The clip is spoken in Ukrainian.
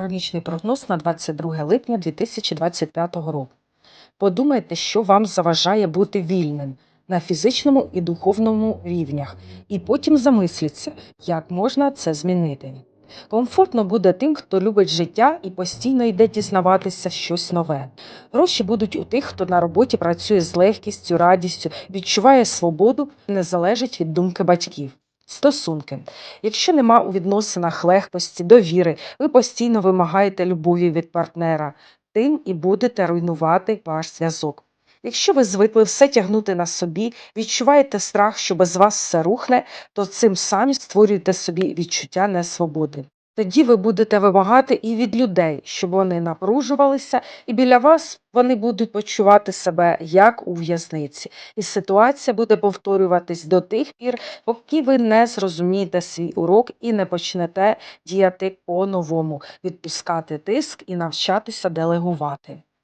Астрологічний прогноз на 22 липня 2025 року. Подумайте, що вам заважає бути вільним на фізичному і духовному рівнях, і потім замисліться, як можна це змінити. Комфортно буде тим, хто любить життя і постійно йде дізнаватися щось нове. Гроші будуть у тих, хто на роботі працює з легкістю, радістю, відчуває свободу, не залежить від думки батьків. Стосунки. Якщо нема у відносинах легкості, довіри, ви постійно вимагаєте любові від партнера, тим і будете руйнувати ваш зв'язок. Якщо ви звикли все тягнути на собі, відчуваєте страх, що без вас все рухне, то цим самі створюєте собі відчуття несвободи. Тоді ви будете вимагати і від людей, щоб вони напружувалися, і біля вас вони будуть почувати себе як у в'язниці. І ситуація буде повторюватись до тих пір, поки ви не зрозумієте свій урок і не почнете діяти по-новому, відпускати тиск і навчатися делегувати.